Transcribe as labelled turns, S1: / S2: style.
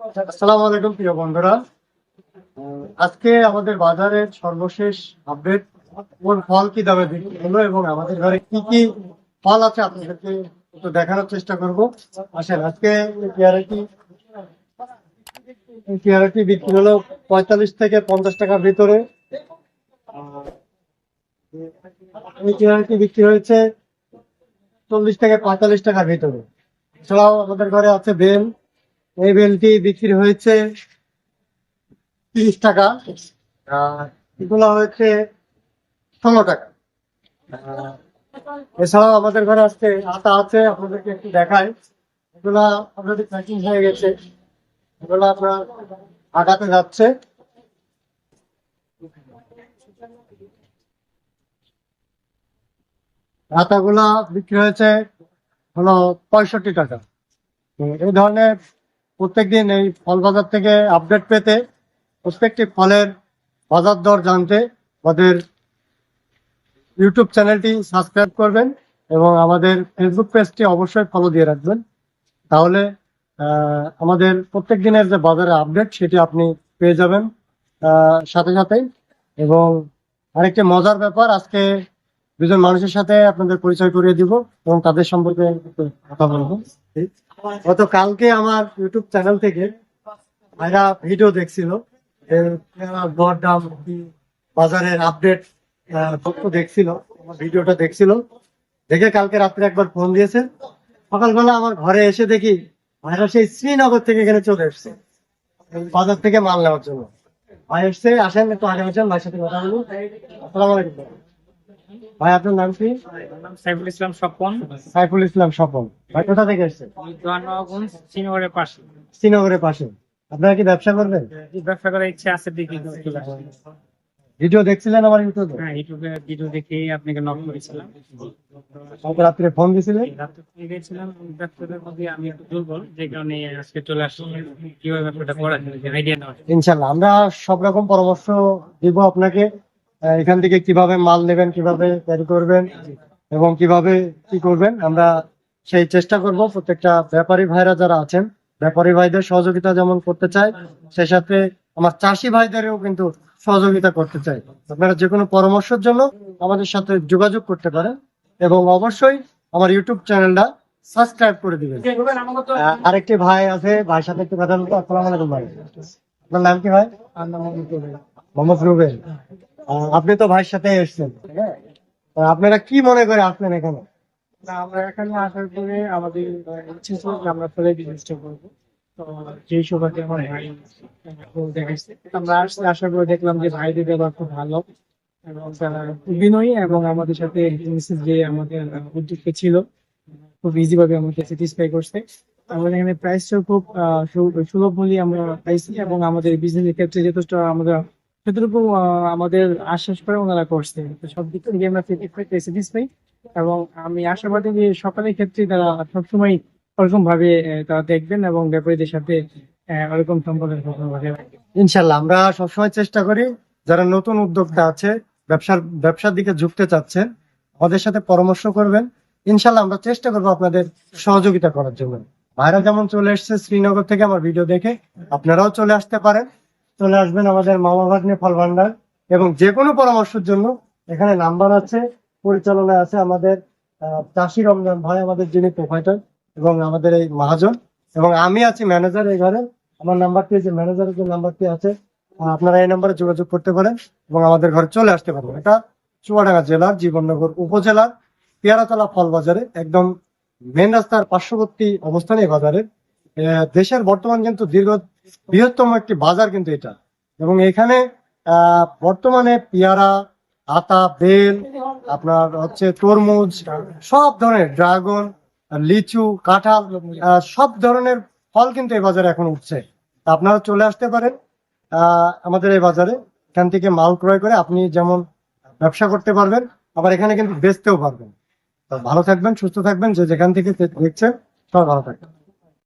S1: আসসালামু আলাইকুম, প্রিয় বন্ধুরা। আজকে আমাদের বাজারের সর্বশেষ আপডেট কোন ফল কি দামে বিক্রি হলো এবং আমাদের ঘরে কি কি ফল আছে আপনাদেরকে একটু দেখানোর চেষ্টা করব। আসেন, আজকে পেয়ারাটি পেয়ারাটি বিক্রি হলো পঁয়তাল্লিশ থেকে পঞ্চাশ টাকার ভিতরে। এই পেয়ারাটি বিক্রি হয়েছে চল্লিশ থেকে পঁয়তাল্লিশ টাকার ভিতরে। এছাড়াও আমাদের ঘরে আছে বেল এই বেলটি বিক্রি হয়েছে তিরিশ টাকা। এগুলো হয়েছে ষোলো টাকা। এছাড়াও আমাদের ঘরে আজকে আটা আছে, আপনাদেরকে একটু দেখাই। এগুলা আপনাদের প্যাকিং হয়ে গেছে। এগুলো আপনার আটাতে যাচ্ছে। আটাগুলা বিক্রি হয়েছে হলো পঁয়ষট্টি টাকা। এই ধরনের প্রত্যেকদিন এই ফল বাজার থেকে আপডেট পেতে প্রত্যেকটি ফলের বাজার দর জানতে আমাদের ইউটিউব চ্যানেলটি সাবস্ক্রাইব করবেন এবং আমাদের ফেসবুক পেজটি অবশ্যই ফলো দিয়ে রাখবেন। তাহলে আমাদের প্রত্যেক দিনের যে বাজারের আপডেট সেটি আপনি পেয়ে যাবেন সাথে সাথেই। এবং আরেকটি মজার ব্যাপার, আজকে দুজন মানুষের সাথে আপনাদের পরিচয় করিয়ে দিব এবং তাদের সম্পর্কে কথা বলব। গত কালকে আমার ইউটিউব চ্যানেল থেকে ভাইরা ভিডিও দেখছিল যে পেয়ারার দর দাম কি বাজারের আপডেট তথ্য দেখছিল ভিডিওটা দেখছিল। দেখে কালকে রাত্রে একবার ফোন দিয়েছে। সকালবেলা আমার ঘরে এসে দেখি ভাইরা সেই শ্রীনগর থেকে এখানে চলে এসছে, বাজার থেকে মাল নেওয়ার জন্য। ভাই এসছে, আসেন, একটু আগে আসেন, ভাইয়ের সাথে কথা বলুন। আসসালামু আলাইকুম। ভাই। আপনার নাম কি?
S2: সাইফুল ইসলাম স্বপন।
S1: সাইফুল ইসলাম স্বপন। ভাই কোথা থেকে এসছে
S2: আমি শ্রীনগরের পাশে।
S1: শ্রীনগরের পাশে। আপনারা কি ব্যবসা করবেন?
S2: ব্যবসা করার ইচ্ছে আছে দেখি
S1: ভিডিও দেখছিলেন আমার ইউটিউবে?
S2: হ্যাঁ ইউটিউবে ভিডিও দেখে আপনাকে নক করেছিলাম।
S1: কালকে রাত্রে ফোন দিছিলেন?
S2: রাতে ফোন দিয়েছিলাম। ব্যবসাটার মধ্যে আমি একটু দুর্বল যে কারণে আজকে চলে আসছি। কীভাবে ব্যবসাটা করা আইডিয়া নেওয়া যায়।
S1: ইনশাল্লাহ আমরা সব রকম পরামর্শ দিব আপনাকে। এখান থেকে কীভাবে মাল নেবেন কীভাবে ক্যারি করবেন এবং কীভাবে কি করবেন আমরা সেই চেষ্টা করব। প্রত্যেকটা ব্যাপারী ভাইরা যারা আছেন ব্যাপারী ভাইদের সহযোগিতা যেমন করতে চাই সেই সাথে আমার চাষি ভাইদেরও কিন্তু সহযোগিতা করতে চাই। আপনারা যে কোনো পরামর্শের জন্য আমাদের সাথে যোগাযোগ করতে পারেন এবং অবশ্যই আমার ইউটিউব চ্যানেলটা সাবস্ক্রাইব করে দিবেন। আরেকটি ভাই আছে ভাইয়ের সাথে একটু কথা বলব। আসসালামু আলাইকুম ভাই। আপনার নাম কি ভাই? মোহাম্মদ রুবেল। আহ, আপনি তো ভাইয়ের সাথে এসেছেন। আপনারা কি মনে করে আসলেন এখানে?
S2: না, আমরা এখানে আসার পরে আমাদের ইচ্ছে ছিল যে আমরা বিজনেসটা আমার ভাই দেখাচ্ছে আমরা আসতে আসার পরে দেখলাম যে ভাইদের ব্যবহার খুব ভালো এবং তারা এবং আমাদের সাথে যে আমাদের উদ্যোগটা ছিল খুব ইজি ভাবে আমাকে স্যাটিসফাই করছে। আমাদের এখানে প্রাইসটাও খুব সুলভ মূল্যে আমরা পাইছি এবং আমাদের বিজনেসের ক্ষেত্রে যথেষ্ট আমরা আহ, আমাদের আশ্বাস করে ওনারা করছে সব দিক থেকে আমরা স্যাটিসফাই এবং আমি আশাবাদী যে সকালের ক্ষেত্রে তারা সবসময় ওরকম ভাবে তারা দেখবেন এবং ব্যাপারীদের সাথে ওরকম রাখবেন
S1: ইনশাল্লাহ আমরা সবসময় চেষ্টা করি যারা নতুন উদ্যোক্তা আছে ব্যবসার ব্যবসার দিকে ঝুঁকতে চাচ্ছেন আমাদের সাথে পরামর্শ করবেন। ইনশাল্লাহ আমরা চেষ্টা করব আপনাদের সহযোগিতা করার জন্য। ভাইরা যেমন চলে এসছে শ্রীনগর থেকে আমার ভিডিও দেখে আপনারাও চলে আসতে পারেন। চলে আসবেন আমাদের মামা ভাগ্নে ফল ভান্ডার এবং যে কোনো পরামর্শের জন্য এখানে নাম্বার আছে পরিচালনায় আছে আমাদের চাষি রমজান ভাই আমাদের যিনি প্রোভাইডার এবং আমাদের এই মহাজন এবং আমি আছি ম্যানেজার এই ঘরে। আমার নাম্বারটি যে ম্যানেজারের যে নাম্বারটি আছে আপনারা এই নাম্বারে যোগাযোগ করতে পারেন এবং আমাদের ঘরে চলে আসতে পারেন। এটা চুয়াডাঙ্গা জেলার জীবননগর উপজেলার পেয়ারাতলা ফল বাজারে একদম মেন রাস্তার পার্শ্ববর্তী অবস্থানে এই বাজারে আহ, দেশের বর্তমান কিন্তু দীর্ঘ, বৃহত্তম একটি বাজার কিন্তু এটা। এবং এখানে বর্তমানে পেয়ারা, আতা, বেল, আপনার হচ্ছে তরমুজ, সব ধরনের ড্রাগন, লিচু, কাঁঠাল সব ধরনের ফল কিন্তু এই বাজারে এখন উঠছে। আপনারা চলে আসতে পারেন আমাদের এই বাজারে। এখান থেকে মাল ক্রয় করে আপনি যেমন ব্যবসা করতে পারবেন, আবার এখানে কিন্তু বেচতেও পারবেন। ভালো থাকবেন, সুস্থ থাকবেন, যে যেখান থেকে দেখছেন সব ভালো থাকবেন।